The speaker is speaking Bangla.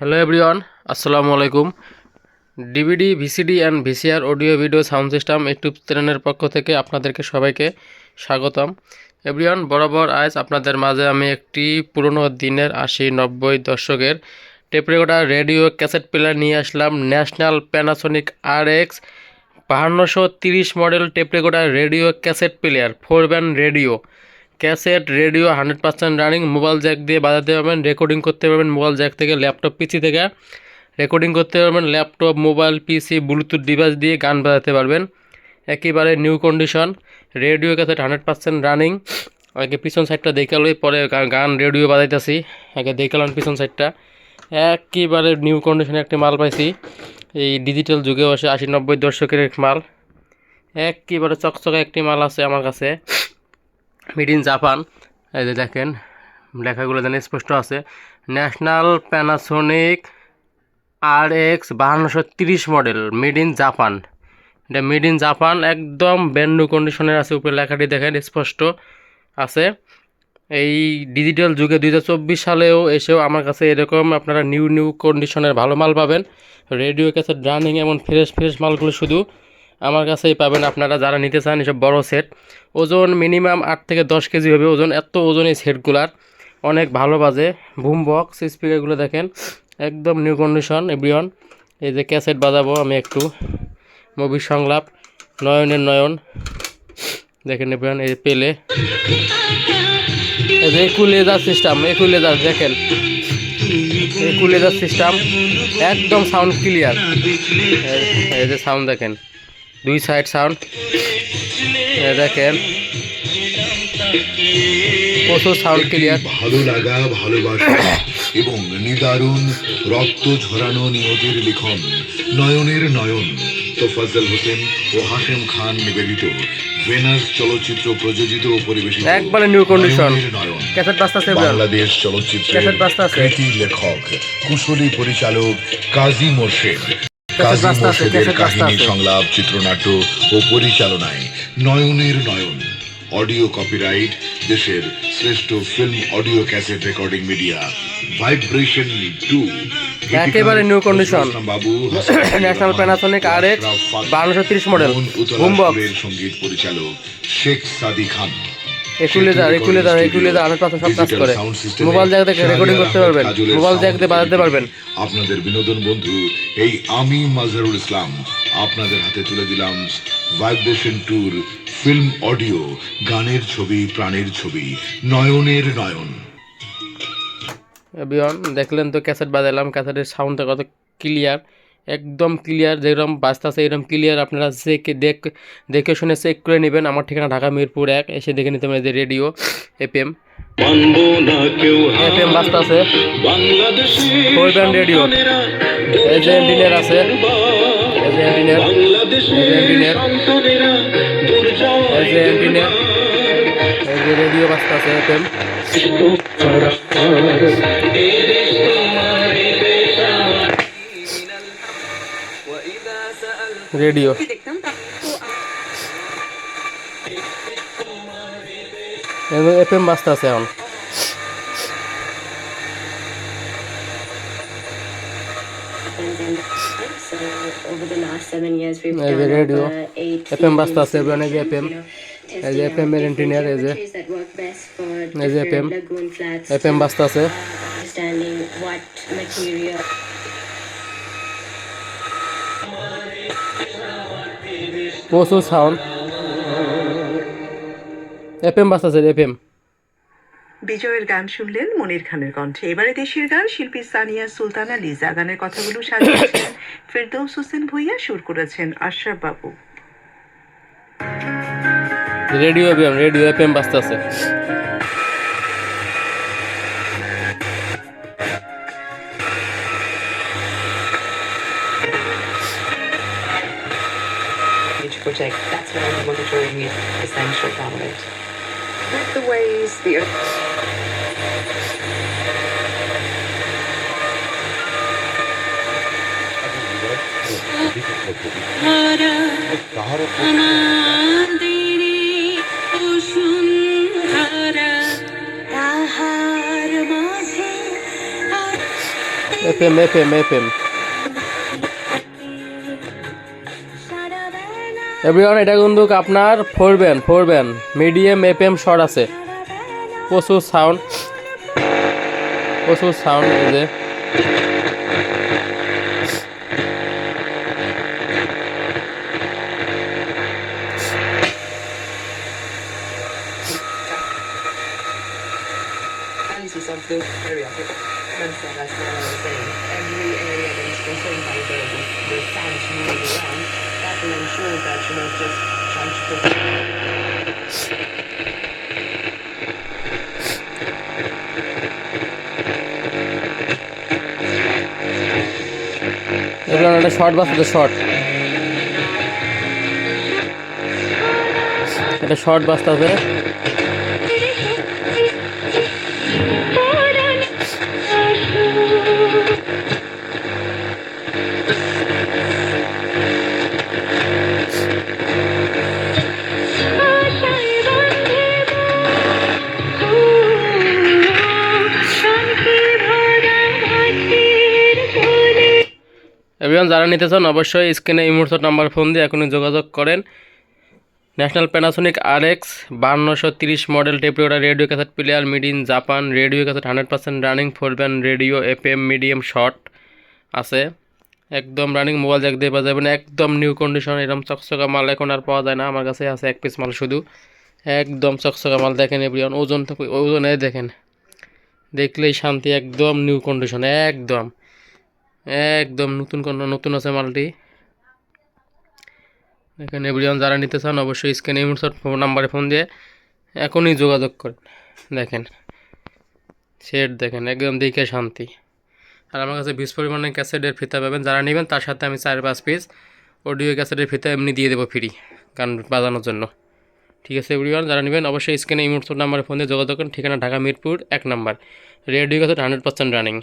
হ্যালো এভরিওয়ান আসসালামু আলাইকুম DVD VCD and VCR audio video sound system YouTube চ্যানেলের পক্ষ থেকে আপনাদেরকে সবাইকে স্বাগতম। এভরিওয়ান বরাবর আজ আপনাদের মাঝে আমি একটি পুরনো দিনের আশি নব্বই দশকের টেপ রেডিও ক্যাসেট প্লেয়ার নিয়ে আসলাম। ন্যাশনাল প্যানাসোনিক আর এক্স বাহান্নশো তিরিশ model tape radio cassette player four band radio cassette, radio, hundred percent running, mobile jack দিয়ে বাজাতে পারবেন, রেকর্ডিং করতে পারবেন মোবাইল জ্যাক থেকে, ল্যাপটপ পিসি থেকে। রেকর্ডিং করতে পারবেন, laptop, mobile, PC, bluetooth device দিয়ে গান বাজাতে পারবেন। একেবারে new condition, radio cassette, hundred percent running. আগে পিছন সাইডটা দেখালোই, পরে গান, রেডিও বাজাইতেছি। আগে দেখালাম পিছন সাইডটা। একেবারে নিউ কন্ডিশনে একটি মাল পাইছি। এই ডিজিটাল যুগে বসে আশি নব্বই দশকের এক মাল। একেবারে চকচকে একটি মাল আছে আমার কাছে। Made in Japan. এই যে দেখেন, লেখাগুলো যেন স্পষ্ট আছে। ন্যাশনাল প্যানাসোনিক আর এক্স বাহান্নশো তিরিশ মডেল, মেড ইন জাপান। এটা মেড ইন জাপান, একদম ব্যান্ডু কন্ডিশনের আছে উপরে লেখাটি দেখেন, স্পষ্ট আছে। এই ডিজিটাল যুগে দু হাজার চব্বিশ সালেও এসেও আমার কাছে এরকম আপনারা নিউ নিউ কন্ডিশনের ভালো মাল পাবেন। রেডিও কাছে রানিং এমন ফ্রেশ ফ্রেশ মালগুলো শুধু আমার কাছেই পাবেন আপনারা যারা নিতে চান এসব বড় সেট ওজন মিনিমাম আট থেকে দশ কেজি হবে। ওজন এত ওজন এই সেটগুলার অনেক ভালো বাজে। বুম বক্স স্পিকারগুলো দেখেন। একদম নিউ কন্ডিশন এভরিওয়ান এই যে ক্যাসেট বাজাবো আমি একটু। মুভির সংলাপ, নয়নের নয়ন। দেখেন এভরিওয়ান এই পেলে এই যে একুলেজার সিস্টেম একুলেজার দেখেন। একুলেজার সিস্টেম একদম সাউন্ড ক্লিয়ার এই যে সাউন্ড দেখেন। দুই সাইড সাউন্ড। দেখেন প্রচুর সাউন্ড ক্লিয়ার। ভালো লাগা ভালোবাসা এবং নিদারুণ রক্ত ঝরানো নিয়তির লিখন নয়নের নয়ন তোফাজ্জল হোসেন ও হাশেম খান নিবেদিত। ভেনাস চলচ্চিত্র প্রযোজিত ও পরিবেশিত। একবারে। নয়নের নয়ন। ক্যাসেট বাজতেছে বাংলাদেশ চলচ্চিত্রের ক্যাসেট। কৃতি লেখক কুশলী পরিচালক কাজী মোর্শেদ। কাজী মোর্শেদের কাহিনী সংলাপ চিত্রনাট্য ও পরিচালনায় নয়নের নয়ন। অডিও কপিরাইট দেশের শ্রেষ্ঠ film audio cassette recording media vibration two. একেবারে new condition। বাবু National Panasonic RX 1230 model, boom সংগীত পরিচালক Sheikh Sadi Khan. Equalizer equalizer equalizer hundred percent সব কাজ করে। মোবাইল জ্যাক থেকে রেকর্ডিং করতে পারবেন মোবাইল জ্যাক দিয়ে বাজাতে পারবেন। আপনাদের বিনোদন বন্ধু এই আমি মাজহারুল ইসলাম আপনাদের হাতে তুলে দিলাম ভাইব্রেশন ট্যুর ফিল্ম অডিও গানের ছবি প্রাণের ছবি নয়নের নয়ন। দেখলেন তো ক্যাসেট বাজালাম ক্যাসেটের সাউন্ডটা কত ক্লিয়ার একদম ক্লিয়ার যেরকম বাজতেছে এরকম ক্লিয়ার আপনারা চেক দেখ দেখে শুনে চেক করে নেবেন। আমার ঠিকানা ঢাকা মিরপুর এক এসে দেখে নিতে পারেন যে রেডিও এফএম এফএম বাংলাদেশে ফোর রেডিও এই যে আছে। এই যে ইঞ্জিনিয়ার বাংলাদেশে এই যে ইঞ্জিনিয়ার সন্তানেরা এই যে ইঞ্জিনিয়ার এই যে রেডিও বাজতেছে এফএম রেডিও এফএম এখন এই যে done রেডিও এফএম বাজতেছে এভরিওয়ান এই যে এফএম you know, এই যে এফএম এর ইঞ্জিনিয়ার এই যে এই যে flats, এফএম বাজতেছে uh, প্রচুর সাউন্ড এফএম বাজতেছে এফএম বিজয়ের গান শুনলেন মনির খানের কণ্ঠে। এবারে দেশের গান শিল্পী সানিয়া সুলতানা লিজা গানের কথাগুলো সাজিয়েছেন ফেরদৌস হোসেন ভুইয়া সুর করেছেন Ashraf Babu. Radio FM radio FM বাজতেছে that's what I'm monitoring with essential download. With the ways the FM, FM, FM. Everyone এটা কিন্তু আপনার four band four band medium F M short আছে প্রচুর সাউন্ড প্রচুর সাউন্ড যে. Every area that by the, the, moving around, that will ensure that you're not just trying to put everyone এটা শর্ট বাজতেছে শর্ট এটা শর্ট বাজতেছে এভরিওয়ান যারা নিতে চান, অবশ্যই স্ক্রিনে এই মুহূর্তে নাম্বার ফোন দিয়ে এখনই যোগাযোগ করেন। ন্যাশনাল প্যানাসোনিক আর এক্স বান্নশো তিরিশ model টেপরিওটা radio cassette player made in Japan radio cassette hundred percent running four band radio F M medium short আছে। একদম রানিং মোবাইল জ্যাক দিয়ে পাওয়া যাবে না একদম নিউ কন্ডিশন এরকম চকচকা মাল এখন আর পাওয়া যায় না। আমার কাছে আছে এক পিস মাল শুধু। একদম চকচকা মাল দেখেন এভরিওয়ান ওজন ওজনে দেখেন। দেখলেই শান্তি, একদম নিউ কন্ডিশন একদম। একদম নতুন কোন নতুন আছে মালটি। এখানে এভরিওয়ান যারা নিতে চান অবশ্যই স্ক্রিনে ইমোটসট ফোন নাম্বারে ফোন দিয়ে এখনই যোগাযোগ করেন। দেখেন সেট দেখেন, একদম দেখে শান্তি। আর আমার কাছে বিশ পরিমাণে ক্যাসেটের ফিতা পাবেন। যারা নেবেন, তার সাথে আমি চার পাঁচ পিস অডিও ক্যাসেটের ফিতা এমনি দিয়ে দেবো ফ্রি গান বাজানোর জন্য। ঠিক আছে, এভরিওয়ান, যারা নেবেন, অবশ্যই স্ক্রিনে ইমোটসট নাম্বারে ফোন দিয়ে যোগাযোগ করেন। ঠিকানা ঢাকা মিরপুর, এক number. Radio cassette hundred percent running